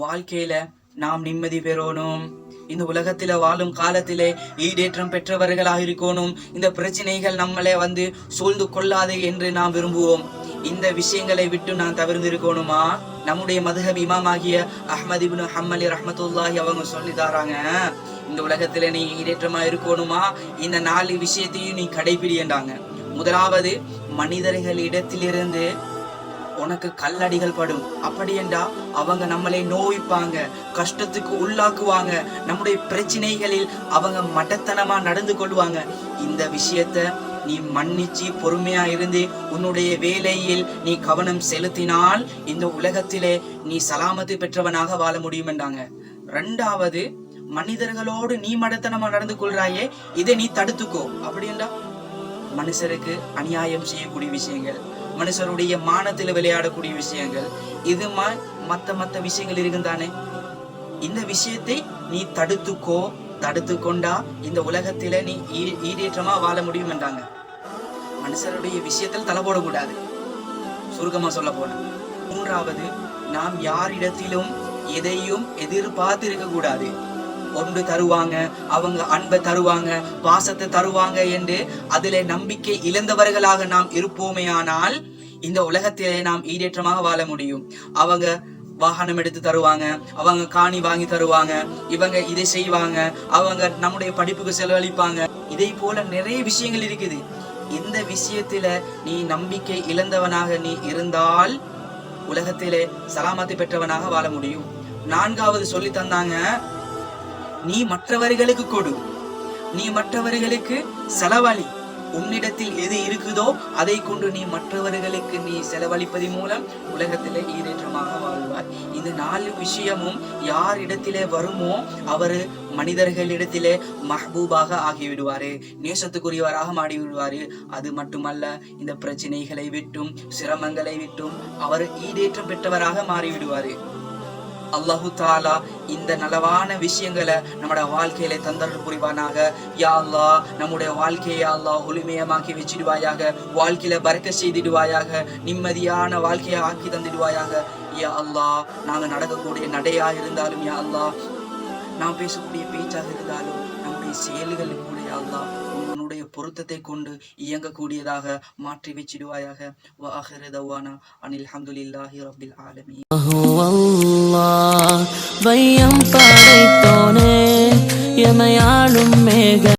வாழ்க்கையில நாம் நிம்மதி பெறணும். இந்த உலகத்தில வாழும் காலத்திலே ஈடேற்றம் பெற்றவர்களாக இருக்கணும். இந்த பிரச்சனைகள் நம்மளே வந்து சூழ்ந்து கொள்ளாது என்று நாம் விரும்புவோம். இந்த விஷயங்களை விட்டு நான் தவிர்ந்து இருக்கணுமா? நம்முடைய மதுஹப் இமாமாகிய அஹமது இபின் ஹம்மலி ரஹமத்துல்லாஹி அவங்க சொல்லி தாராங்க. இந்த உலகத்துல நீ ஈடேற்றமா இருக்கணுமா? இந்த நாலு விஷயத்தையும் நீ கடைபிடின்றாங்க முதலாவது மனிதர்களிடத்திலிருந்து உனக்கு கல்லடிகள் படும். அப்படியென்றா அவங்க நம்மளை நோவிப்பாங்க கஷ்டத்துக்கு உள்ளாக்குவாங்க. நம்முடைய பிரச்சனைகளில் அவங்க மட்டத்தனமா நடந்து கொள்வாங்க. இந்த விஷயத்த நீ மன்னிச்சு பொறுமையா இருந்து உன்னுடைய வேலையில் நீ கவனம் செலுத்தினால் இந்த உலகத்திலே நீ சலாமத்து பெற்றவனாக வாழ முடியும் என்றாங்க ரெண்டாவது மனிதர்களோடு நீ மடத்தனமா நடந்து கொள்றாயே இதை நீ தடுத்துக்கோ. அப்படின்றா மனுஷருக்கு அநியாயம் செய்யக்கூடிய விஷயங்கள். மனுஷருடைய மானத்தில் விளையாடக்கூடிய விஷயங்கள். இது மா மத்த மத்த விஷயங்கள் இருக்குந்தானே? இந்த விஷயத்தை நீ தடுத்துக்கோ தடுத்து கொண்டா இந்த உலகத்தில நீ ஈ- ஈடேற்றமா வாழ முடியும் என்றாங்க. மனுஷருடைய விஷயத்தில் தலை போடக்கூடாது. சுருக்கமா சொல்ல போனா. மூன்றாவது நாம் யாரிடத்திலும் எதையும் எதிர்பார்த்து இருக்க கூடாது ஒன்று தருவாங்க அவங்க அன்பை தருவாங்க பாசத்தை தருவாங்க என்று அதிலே நம்பிக்கை இழந்தவர்களாக நாம் இருப்போமேயானால் இந்த உலகத்திலே நாம் ஈடேற்றமாக வாழ முடியும். அவங்க வாகனம் எடுத்து தருவாங்க அவங்க காணி வாங்கி தருவாங்க இவங்க இதை செய்வாங்க அவங்க நம்முடைய படிப்புக்கு செலவழிப்பாங்க. இதை போல நிறைய விஷயங்கள் இருக்குது. இந்த விஷயத்துல நீ நம்பிக்கை இழந்தவனாக நீ இருந்தால் உலகத்திலே சலாமத்தை பெற்றவனாக வாழ முடியும். நான்காவது சொல்லி தந்தாங்க நீ மற்றவர்களுக்கு கொடு. நீ மற்றவர்களுக்கு செலவழி. உன்னிடத்தில் எது இருக்குதோ அதை கொண்டு நீ மற்றவர்களுக்கு நீ செலவழிப்பதன் மூலம் உலகத்திலே ஈரேற்றமாக வாழ்வாய். இந்த நாலு விஷயமும் யார் இடத்திலே வருமோ அவர் மனிதர்களிடத்திலே மஹ்பூபாக ஆகிவிடுவாரு. நேசத்துக்குரியவராக மாறிவிடுவாரு. அது மட்டுமல்ல இந்த பிரச்சனைகளை விட்டும் சிரமங்களை விட்டும் அவர் ஈடேற்றம் பெற்றவராக மாறிவிடுவாரு. அல்லாஹு தாலா இந்த நலவான விஷயங்களை நம்மட வாழ்க்கையில தந்தர்கள் புரிவானாக. யா அல்லாஹ் நம்முடைய வாழ்க்கையை அல்லா அல்லாஹ் ஒளிமயமாக்கி வச்சிடுவாயாக. வாழ்க்கையில பறக்க செய்திடுவாயாக. நிம்மதியான வாழ்க்கையை ஆக்கி தந்திடுவாயாக. யா அல்லாஹ் நாங்க நடக்கக்கூடிய நடையா இருந்தாலும் யா அல்லாஹ் நான் பேசக்கூடிய பேச்சாக இருந்தாலும் நம்முடைய செயல்கள் கூட யா அல்லாஹ் உன்னுடைய பொருத்தத்தை கொண்டு இயங்கக்கூடியதாக மாற்றி வச்சிடுவாயாக. வாஹர் தவானா அனில் ஹம்துலில்லாஹி ரப்பில் ஆலமீன். அல்லாஹ் வையம் படைத்தோனே எமையாளும் மேக